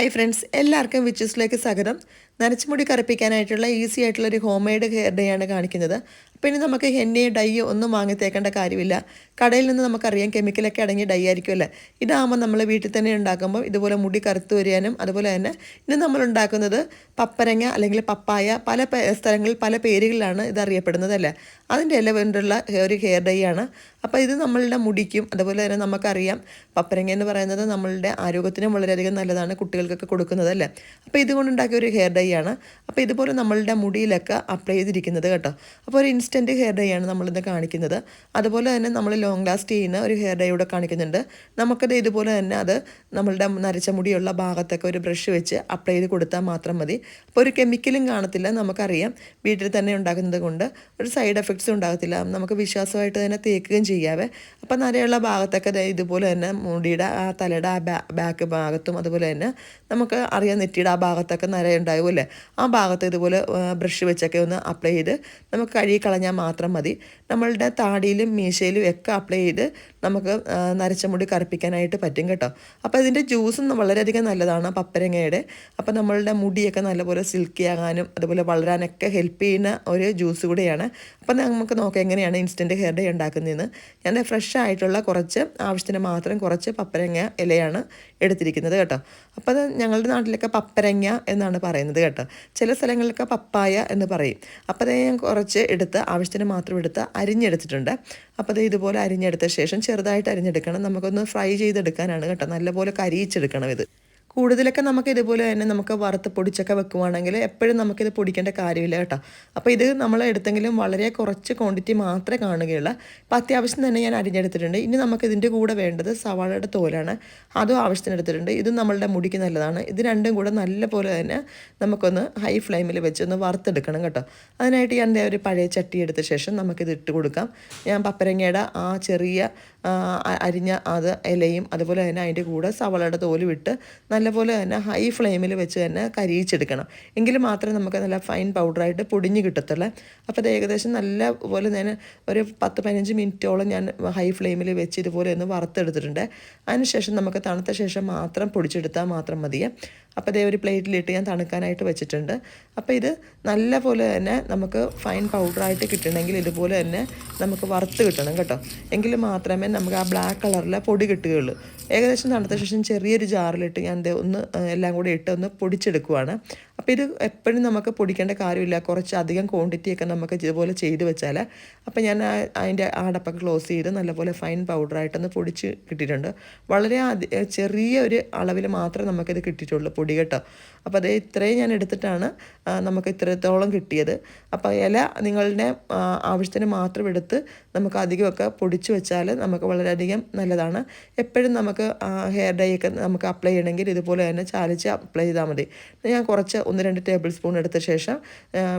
Hi friends എല്ലാവർക്കും വിച്ചസിലേക്ക് സ്വാഗതം. നനച്ചുമുടി കറുപ്പിക്കാനായിട്ടുള്ള easy ആയിട്ടുള്ള ഒരു ഹോം മെയ്ഡ് ഹെയർ ഡേ ആണ് കാണിക്കുന്നത്. അപ്പോൾ ഇനി നമുക്ക് ഹെന്നയോ ഡൈയോ ഒന്നും വാങ്ങി തേക്കേണ്ട കാര്യമില്ല. കടയിൽ നിന്ന് നമുക്കറിയാം കെമിക്കലൊക്കെ അടങ്ങിയ ഡൈ ആയിരിക്കുമല്ലേ ഇതാകുമ്പോൾ നമ്മൾ വീട്ടിൽ തന്നെ ഉണ്ടാക്കുമ്പോൾ ഇതുപോലെ മുടി കറുത്ത് വരാനും അതുപോലെ തന്നെ ഇനി നമ്മൾ ഉണ്ടാക്കുന്നത് പപ്പരങ്ങ അല്ലെങ്കിൽ പപ്പായ പല സ്ഥലങ്ങളിൽ പല പേരുകളിലാണ് ഇത് അറിയപ്പെടുന്നത് അല്ലേ? അതിന്റെ ഇല കൊണ്ടുള്ള ഒരു ഹെയർ ഡൈ ആണ്. അപ്പോൾ ഇത് നമ്മളുടെ മുടിക്കും അതുപോലെ തന്നെ നമുക്കറിയാം പപ്പരങ്ങ എന്ന് പറയുന്നത് നമ്മളുടെ ആരോഗ്യത്തിനും വളരെയധികം നല്ലതാണ് കുട്ടികൾക്കൊക്കെ കൊടുക്കുന്നത് അല്ലേ? അപ്പോൾ ഇതുകൊണ്ടുണ്ടാക്കിയ ഒരു ഹെയർ ഡൈ ആണ്. അപ്പോൾ ഇതുപോലെ നമ്മളുടെ മുടിയിലൊക്കെ അപ്ലൈ ചെയ്തിരിക്കുന്നത് കേട്ടോ. അപ്പോൾ ഒരു ഇൻസ്റ്റന്റ് ഹെയർ ഡൈ ആണ് നമ്മളിന്ന് കാണിക്കുന്നത്. അതുപോലെ തന്നെ നമ്മൾ ലോങ് ലാസ്റ്റ് ചെയ്യുന്ന ഒരു ഹെയർ ഡൈ ഇവിടെ കാണിക്കുന്നുണ്ട്. നമുക്കത് ഇതുപോലെ തന്നെ അത് നമ്മളുടെ നരച്ച മുടിയുള്ള ഭാഗത്തൊക്കെ ഒരു ബ്രഷ് വെച്ച് അപ്ലൈ ചെയ്ത് കൊടുത്താൽ മാത്രം മതി. അപ്പോൾ ഒരു കെമിക്കലും കാണത്തില്ല നമുക്കറിയാം. വീട്ടിൽ തന്നെ ഉണ്ടാക്കുന്നത് കൊണ്ട് ഒരു സൈഡ് എഫക്ട്സും ഉണ്ടാകത്തില്ല. നമുക്ക് വിശ്വാസമായിട്ട് തന്നെ തേക്കുകയും ചെയ്യാവേ. അപ്പോൾ നരയുള്ള ഭാഗത്തൊക്കെ ഇതുപോലെ തന്നെ മുടിയുടെ ആ തലയുടെ ആ ബാക്ക് ഭാഗത്തും അതുപോലെ തന്നെ നമുക്ക് അറിയാം നെറ്റിയുടെ ആ ഭാഗത്തൊക്കെ നര ഉണ്ടാകുമല്ലേ ആ ഭാഗത്ത് ഇതുപോലെ ബ്രഷ് വെച്ചൊക്കെ ഒന്ന് അപ്ലൈ ചെയ്ത് നമുക്ക് കഴുകി കളഞ്ഞാൽ മാത്രം മതി. നമ്മളുടെ താടിയിലും മീശയിലും ഒക്കെ അപ്ലൈ ചെയ്ത് നമുക്ക് നരച്ച മുടി കറുപ്പിക്കാനായിട്ട് പറ്റും കേട്ടോ. അപ്പോൾ ഇതിന്റെ ജ്യൂസും വളരെയധികം നല്ലതാണ് പപ്പരങ്ങയുടെ. അപ്പോൾ നമ്മളുടെ മുടിയൊക്കെ നല്ലപോലെ സിൽക്കി ആകാനും അതുപോലെ വളരാനൊക്കെ ഹെൽപ്പ് ചെയ്യുന്ന ഒരു ജ്യൂസ് കൂടെയാണ്. അപ്പോൾ നമുക്ക് നോക്കാം എങ്ങനെയാണ് ഇൻസ്റ്റന്റ് ഹെയർ ഡേ ഉണ്ടാക്കുന്നതെന്ന്. ഞാൻ ഫ്രഷ് ആയിട്ടുള്ള കുറച്ച് ആവശ്യത്തിന് മാത്രം കുറച്ച് പപ്പരങ്ങ ഇലയാണ് എടുത്തിരിക്കുന്നത് കേട്ടോ. അപ്പോൾ അത് ഞങ്ങളുടെ നാട്ടിലൊക്കെ പപ്പരങ്ങ എന്നാണ് പറയുന്നത് കേട്ടോ. ചില സ്ഥലങ്ങളിലൊക്കെ പപ്പായ എന്ന് പറയും. അപ്പോൾ ഞാൻ കുറച്ച് എടുത്ത് ആവശ്യത്തിന് മാത്രം എടുത്ത് അരിഞ്ഞെടുത്തിട്ടുണ്ട്. അപ്പോൾ അത് ഇതുപോലെ അരിഞ്ഞെടുത്ത ശേഷം ചെറുതായിട്ട് അരിഞ്ഞെടുക്കണം. നമുക്കൊന്ന് ഫ്രൈ ചെയ്തെടുക്കാനാണ് കേട്ടോ. നല്ലപോലെ കരിയിച്ചെടുക്കണം ഇത്. കൂടുതലൊക്കെ നമുക്ക് ഇതുപോലെ തന്നെ നമുക്ക് വറുത്ത് പൊടിച്ചൊക്കെ വെക്കുവാണെങ്കിൽ എപ്പോഴും നമുക്കിത് പൊടിക്കേണ്ട കാര്യമില്ല കേട്ടോ. അപ്പോൾ ഇത് നമ്മൾ എടുത്തെങ്കിലും വളരെ കുറച്ച് ക്വാണ്ടിറ്റി മാത്രമേ കാണുകയുള്ളൂ. അപ്പോൾ അത്യാവശ്യം തന്നെ ഞാൻ അരിഞ്ഞെടുത്തിട്ടുണ്ട്. ഇനി നമുക്ക് ഇതിന്റെ കൂടെ വേണ്ടത് സവാളയുടെ തോലാണ്. അതും ആവശ്യത്തിന് എടുത്തിട്ടുണ്ട്. ഇതും നമ്മളുടെ മുടിക്ക് നല്ലതാണ്. ഇത് രണ്ടും കൂടെ നല്ല പോലെ തന്നെ നമുക്കൊന്ന് ഹൈ ഫ്ലെയിമിൽ വെച്ച് ഒന്ന് വറുത്തെടുക്കണം കേട്ടോ. അതിനായിട്ട് ഞാൻ എന്റെ ഒരു പഴയ ചട്ടി എടുത്ത ശേഷം നമുക്കിത് ഇട്ട് കൊടുക്കാം. ഞാൻ പപ്പരങ്ങയുടെ ആ ചെറിയ അരിഞ്ഞ അത് ഇലയും അതുപോലെ തന്നെ അതിന്റെ കൂടെ സവാളയുടെ തോലും ഇട്ട് നല്ലപോലെ തന്നെ ഹൈ ഫ്ലെയിമിൽ വെച്ച് തന്നെ കരിയിച്ചെടുക്കണം. എങ്കിൽ മാത്രമേ നമുക്ക് നല്ല ഫൈൻ പൗഡറായിട്ട് പൊടിഞ്ഞ് കിട്ടത്തുള്ളൂ. അപ്പോൾ അത് ഏകദേശം നല്ല പോലെ ഞാൻ ഒരു പത്ത് പതിനഞ്ച് മിനിറ്റോളം ഞാൻ ഹൈ ഫ്ലെയിമിൽ വെച്ച് ഇതുപോലെ ഒന്ന് വറുത്തെടുത്തിട്ടുണ്ട്. അതിനുശേഷം നമുക്ക് തണുത്ത ശേഷം മാത്രം പൊടിച്ചെടുത്താൽ മാത്രം മതിയെ. അപ്പോൾ അതേ ഒരു പ്ലേറ്റിലിട്ട് ഞാൻ തണുക്കാനായിട്ട് വെച്ചിട്ടുണ്ട്. അപ്പോൾ ഇത് നല്ല പോലെ തന്നെ നമുക്ക് ഫൈൻ പൗഡറായിട്ട് കിട്ടണമെങ്കിൽ ഇതുപോലെ തന്നെ നമുക്ക് വറുത്ത് കിട്ടണം കേട്ടോ. എങ്കിൽ മാത്രമേ നമുക്ക് ആ ബ്ലാക്ക് കളറിലെ പൊടി കിട്ടുകയുള്ളൂ. ഏകദേശം തണുത്ത ശേഷം ചെറിയൊരു ജാറിലിട്ട് ഞാൻ ഒന്ന് എല്ലാം കൂടി ഇട്ട് ഒന്ന് പൊടിച്ചെടുക്കുവാണ്. അപ്പോൾ ഇത് എപ്പോഴും നമുക്ക് പൊടിക്കേണ്ട കാര്യമില്ല. കുറച്ച് അധികം ക്വാണ്ടിറ്റിയൊക്കെ നമുക്ക് ഇതുപോലെ ചെയ്ത് വെച്ചാൽ അപ്പോൾ ഞാൻ അതിന്റെ അടപ്പൊക്കെ ക്ലോസ് ചെയ്ത് നല്ലപോലെ ഫൈൻ പൗഡറായിട്ടൊന്ന് പൊടിച്ച് കിട്ടിയിട്ടുണ്ട്. വളരെ ചെറിയ ഒരു അളവിൽ മാത്രമേ നമുക്കിത് കിട്ടിയിട്ടുള്ളൂ പൊടി കേട്ടോ. അപ്പോൾ അതേ ഇത്രയും ഞാൻ എടുത്തിട്ടാണ് നമുക്ക് ഇത്രത്തോളം കിട്ടിയത്. അപ്പോൾ ഇല നിങ്ങളുടെ ആവശ്യത്തിന് മാത്രം എടുത്ത് നമുക്ക് അധികമൊക്കെ പൊടിച്ച് വെച്ചാൽ നമുക്ക് വളരെയധികം നല്ലതാണ്. എപ്പോഴും നമുക്ക് ഹെയർ ഡൈ ഒക്കെ നമുക്ക് അപ്ലൈ ചെയ്യണമെങ്കിൽ ഇതുപോലെ തന്നെ ചാലിച്ച് അപ്ലൈ ചെയ്താൽ മതി. ഞാൻ കുറച്ച് ഒന്ന് രണ്ട് ടേബിൾ സ്പൂൺ എടുത്ത ശേഷം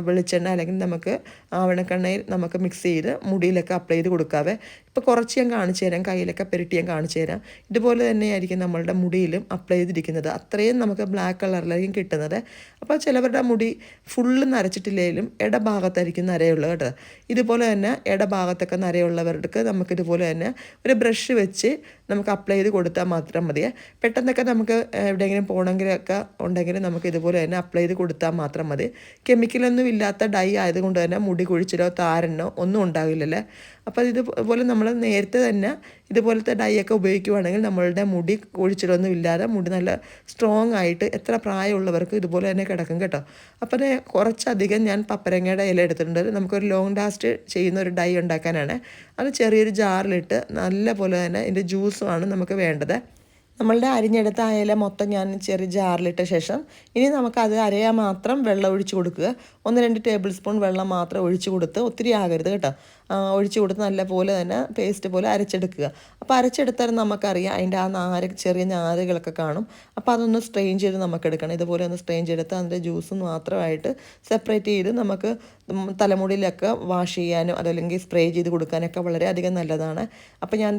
വെളിച്ചെണ്ണ അല്ലെങ്കിൽ നമുക്ക് ആവണക്കെണ്ണയിൽ നമുക്ക് മിക്സ് ചെയ്ത് മുടിയിലൊക്കെ അപ്ലൈ ചെയ്ത് കൊടുക്കാവേ. ഇപ്പോൾ കുറച്ച് ഞാൻ കാണിച്ചു തരാം കയ്യിലൊക്കെ പെരട്ടി ഞാൻ കാണിച്ചു തരാം. ഇതുപോലെ തന്നെയായിരിക്കും നമ്മളുടെ മുടിയിലും അപ്ലൈ ചെയ്തിരിക്കുന്നത്. അത്രയും നമുക്ക് ബ്ലാക്ക് കളറിലായിരിക്കും കിട്ടുന്നത്. അപ്പോൾ ചിലവരുടെ മുടി ഫുള്ള് നരച്ചിട്ടില്ലെങ്കിലും ഇടഭാഗത്തായിരിക്കും നരയുള്ളത് കേട്ടോ. ഇതുപോലെ തന്നെ ഇടഭാഗത്തൊക്കെ നരയുള്ളവർക്ക് നമുക്കിതുപോലെ തന്നെ ഒരു ബ്രഷ് വെച്ച് നമുക്ക് അപ്ലൈ ചെയ്ത് കൊടുത്താൽ മാത്രം മതിയെ. പെട്ടെന്നൊക്കെ നമുക്ക് എവിടെയെങ്കിലും പോകണമെങ്കിലൊക്കെ ഉണ്ടെങ്കിൽ നമുക്ക് ഇതുപോലെ തന്നെ അപ്ലൈ ചെയ്ത് കൊടുത്താൽ മാത്രം മതി. കെമിക്കലൊന്നും ഇല്ലാത്ത ഡൈ ആയതുകൊണ്ട് തന്നെ മുടി കുഴിച്ചിലോ താരനോ ഒന്നും ഉണ്ടാകില്ലല്ലേ അപ്പോൾ ഇതുപോലെ നമ്മൾ നേരത്തെ തന്നെ ഇതുപോലത്തെ ഡൈ ഒക്കെ ഉപയോഗിക്കുവാണെങ്കിൽ നമ്മളുടെ മുടി ഒഴിച്ചിലൊന്നും ഇല്ലാതെ മുടി നല്ല സ്ട്രോങ് ആയിട്ട് എത്ര പ്രായമുള്ളവർക്ക് ഇതുപോലെ തന്നെ കിടക്കും കേട്ടോ. അപ്പോൾ കുറച്ചധികം ഞാൻ പപ്പരങ്ങയുടെ ഇല എടുത്തിട്ടുണ്ട്. നമുക്കൊരു ലോങ് ലാസ്റ്റ് ചെയ്യുന്ന ഒരു ഡൈ ഉണ്ടാക്കാനാണ്. അത് ചെറിയൊരു ജാറിലിട്ട് നല്ല പോലെ തന്നെ ഇതിന്റെ ജ്യൂസുമാണ് നമുക്ക് വേണ്ടത്. നമ്മളുടെ അരിഞ്ഞെടുത്ത ഇല മൊത്തം ഞാൻ ചെറിയ ജാറിലിട്ട ശേഷം ഇനി നമുക്കത് അരയാൻ മാത്രം വെള്ളം ഒഴിച്ചു കൊടുക്കുക. ഒന്ന് രണ്ട് ടേബിൾ സ്പൂൺ വെള്ളം മാത്രം ഒഴിച്ചു കൊടുത്ത് ഒത്തിരി ആകരുത് കേട്ടോ. ഒഴിച്ച് കൊടുത്ത് നല്ല പോലെ തന്നെ പേസ്റ്റ് പോലെ അരച്ചെടുക്കുക. അപ്പോൾ അരച്ചെടുത്താൽ നമുക്കറിയാം അതിന്റെ ആ നാര് ചെറിയ നാരുകളൊക്കെ കാണും. അപ്പോൾ അതൊന്ന് സ്ട്രെയിൻ ചെയ്ത് നമുക്ക് എടുക്കണം ഇതുപോലെ ഒന്ന് സ്ട്രെയിൻ ചെയ്തെടുത്ത് അതിന്റെ ജ്യൂസ് മാത്രമായിട്ട് സെപ്പറേറ്റ് ചെയ്ത് നമുക്ക് തലമുടിയിലൊക്കെ വാഷ് ചെയ്യാനും അതല്ലെങ്കിൽ സ്പ്രേ ചെയ്ത് കൊടുക്കാനൊക്കെ വളരെ അധികം നല്ലതാണ്. അപ്പോൾ ഞാൻ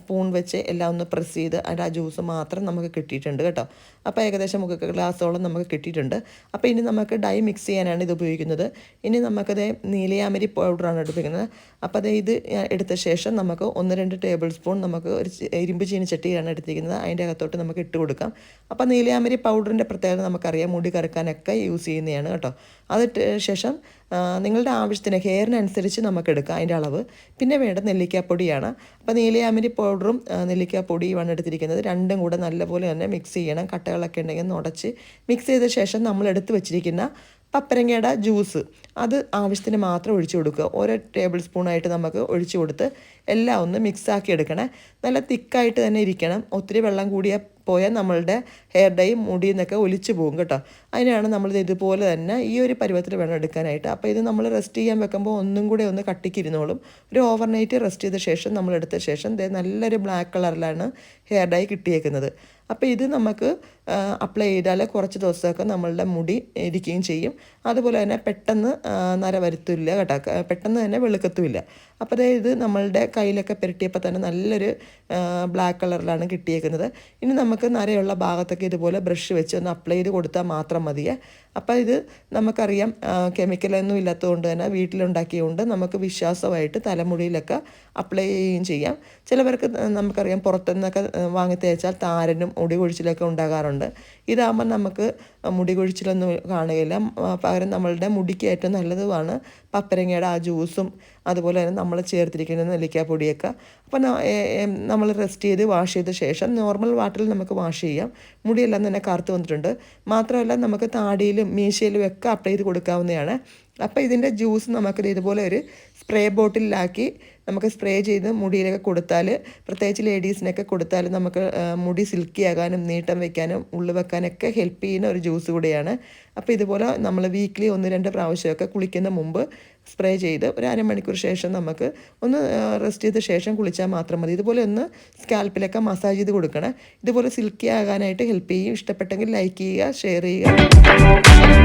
സ്പൂൺ വെച്ച് എല്ലാം ഒന്ന് പ്രസ് ചെയ്ത് അതിന്റെ ആ ജ്യൂസ് മാത്രം നമുക്ക് കിട്ടിയിട്ടുണ്ട് കേട്ടോ. അപ്പോൾ ഏകദേശം മുഖ ഗ്ലാസ്സോളം നമുക്ക് കിട്ടിയിട്ടുണ്ട്. അപ്പോൾ ഇനി നമുക്ക് ഡൈ മിക്സ് ചെയ്യാനാണ് ഇത് ഉപയോഗിക്കുന്നത്. ഇനി നമുക്കത് നീലയാമരി പൗഡറാണ് എടുപ്പിക്കുന്നത്. അപ്പോൾ അത് ഇത് എടുത്ത ശേഷം നമുക്ക് ഒന്ന് രണ്ട് ടേബിൾ സ്പൂൺ നമുക്ക് ഒരു ഇരുമ്പ് ചീനിച്ചട്ടിയാണ് എടുത്തിരിക്കുന്നത്. അതിന്റെ അകത്തോട്ട് നമുക്ക് ഇട്ട് കൊടുക്കാം. അപ്പോൾ നീലയാമരി പൗഡറിന്റെ പ്രത്യേകത നമുക്കറിയാം. മുടി കറുക്കാനൊക്കെ യൂസ് ചെയ്യുന്നതാണ് കേട്ടോ. അതിട്ട് ശേഷം നിങ്ങളുടെ ആവശ്യത്തിന് ഹെയറിനനുസരിച്ച് നമുക്ക് എടുക്കാം അതിന്റെ അളവ്. പിന്നെ വേണ്ട നെല്ലിക്കാപ്പൊടിയാണ്. അപ്പോൾ നീലയാമരി പൗഡറും നെല്ലിക്കാപ്പൊടിയുമാണ് എടുത്തിരിക്കുന്നത്. രണ്ടും കൂടെ നല്ലപോലെ തന്നെ മിക്സ് ചെയ്യണം. കട്ടകളൊക്കെ ഉണ്ടെങ്കിൽ ഒന്ന് ഉടച്ച് മിക്സ് ചെയ്ത ശേഷം നമ്മൾ എടുത്ത് വെച്ചിരിക്കുന്ന പപ്പരങ്ങയുടെ ജ്യൂസ്. അത് ആവശ്യത്തിന് മാത്രം ഒഴിച്ചു കൊടുക്കുക. ഓരോ ടേബിൾ സ്പൂണായിട്ട് നമുക്ക് ഒഴിച്ചു കൊടുത്ത് എല്ലാം ഒന്ന് മിക്സാക്കി എടുക്കണേ. നല്ല തിക്കായിട്ട് തന്നെ ഇരിക്കണം. ഒത്തിരി വെള്ളം കൂടിയ പോയാൽ നമ്മളുടെ ഹെയർ ഡൈ മുടിയിൽ നിന്നൊക്കെ ഒലിച്ചു പോകും കേട്ടോ. അതിനാണ് നമ്മൾ ഇതുപോലെ തന്നെ ഈ ഒരു പരുവത്തിൽ വേണം എടുക്കാനായിട്ട്. അപ്പോൾ ഇത് നമ്മൾ റെസ്റ്റ് ചെയ്യാൻ വെക്കുമ്പോൾ ഒന്നും കൂടെ ഒന്ന് കട്ടിക്കിരുന്നോളും. ഒരു ഓവർനൈറ്റ് റെസ്റ്റ് ചെയ്ത ശേഷം നമ്മൾ എടുത്ത ശേഷം നല്ലൊരു ബ്ലാക്ക് കളറിലാണ് ഹെയർ ഡൈ കിട്ടിയേക്കുന്നത്. അപ്പോൾ ഇത് നമുക്ക് അപ്ലൈ ചെയ്താൽ കുറച്ച് ദിവസമൊക്കെ നമ്മളുടെ മുടി ഇരിക്കുകയും ചെയ്യും. അതുപോലെ തന്നെ പെട്ടെന്ന് നര വരുത്തില്ല കേട്ടോ. പെട്ടെന്ന് തന്നെ വെളുക്കത്തുമില്ല അപ്പോൾ അതായത് ഇത് നമ്മളുടെ കയ്യിലൊക്കെ പുരട്ടിയപ്പോൾ തന്നെ നല്ലൊരു ബ്ലാക്ക് കളറിലാണ് കിട്ടിയേക്കുന്നത്. ഇനി നമുക്ക് നരയുള്ള ഭാഗത്തൊക്കെ ഇതുപോലെ ബ്രഷ് വെച്ച് ഒന്ന് അപ്ലൈ ചെയ്ത് കൊടുത്താൽ മാത്രം മതിയേ. അപ്പോൾ ഇത് നമുക്കറിയാം കെമിക്കലൊന്നും ഇല്ലാത്തതുകൊണ്ട് തന്നെ വീട്ടിലുണ്ടാക്കിയതുകൊണ്ട് നമുക്ക് വിശ്വാസമായിട്ട് തലമുടിയിലൊക്കെ അപ്ലൈ ചെയ്യുകയും ചെയ്യാം. ചിലവർക്ക് നമുക്കറിയാം പുറത്തുനിന്നൊക്കെ വാങ്ങി തേച്ചാൽ താരനും മുടി കൊഴിച്ചിലൊക്കെ ഉണ്ടാകാറുണ്ട്. ഇതാകുമ്പോൾ നമുക്ക് മുടി കൊഴിച്ചിലൊന്നും കാണുകയില്ല. പകരം നമ്മളുടെ മുടിക്ക് ഏറ്റവും നല്ലതുമാണ് പപ്പരങ്ങയുടെ ആ ജ്യൂസും അതുപോലെ തന്നെ നമ്മൾ ചേർത്തിരിക്കുന്ന നെല്ലിക്കാപ്പൊടിയൊക്കെ. അപ്പം നമ്മൾ റെസ്റ്റ് ചെയ്ത് വാഷ് ചെയ്ത ശേഷം നോർമൽ വാട്ടറിൽ നമുക്ക് വാഷ് ചെയ്യാം. മുടിയെല്ലാം തന്നെ കറുത്ത് വന്നിട്ടുണ്ട്. മാത്രമല്ല നമുക്ക് താടിയിലും മീശയിലും ഒക്കെ അപ്ലൈ ചെയ്ത് കൊടുക്കാവുന്നതാണ്. അപ്പോൾ ഇതിന്റെ ജ്യൂസ് നമുക്കിത് ഇതുപോലെ ഒരു സ്പ്രേ ബോട്ടിലാക്കി നമുക്ക് സ്പ്രേ ചെയ്ത് മുടിയിലൊക്കെ കൊടുത്താൽ പ്രത്യേകിച്ച് ലേഡീസിനൊക്കെ കൊടുത്താൽ നമുക്ക് മുടി സിൽക്കി ആകാനും നീട്ടം വെക്കാനും ഉള്ളു വെക്കാനൊക്കെ ഹെൽപ്പ് ചെയ്യുന്ന ഒരു ജ്യൂസ് കൂടിയാണ്. അപ്പോൾ ഇതുപോലെ നമ്മൾ വീക്ക്ലി ഒന്ന് രണ്ട് പ്രാവശ്യമൊക്കെ കുളിക്കുന്ന മുമ്പ് സ്പ്രേ ചെയ്ത് ഒരു അരമണിക്കൂർ ശേഷം നമുക്ക് ഒന്ന് റെസ്റ്റ് ചെയ്ത ശേഷം കുളിച്ചാൽ മാത്രം മതി. ഇതുപോലെ ഒന്ന് സ്കാൽപ്പിലൊക്കെ മസാജ് ചെയ്ത് കൊടുക്കണം. ഇതുപോലെ സിൽക്കി ആകാനായിട്ട് ഹെൽപ്പ് ചെയ്യും. ഇഷ്ടപ്പെട്ടെങ്കിൽ ലൈക്ക് ചെയ്യുക ഷെയർ ചെയ്യുക.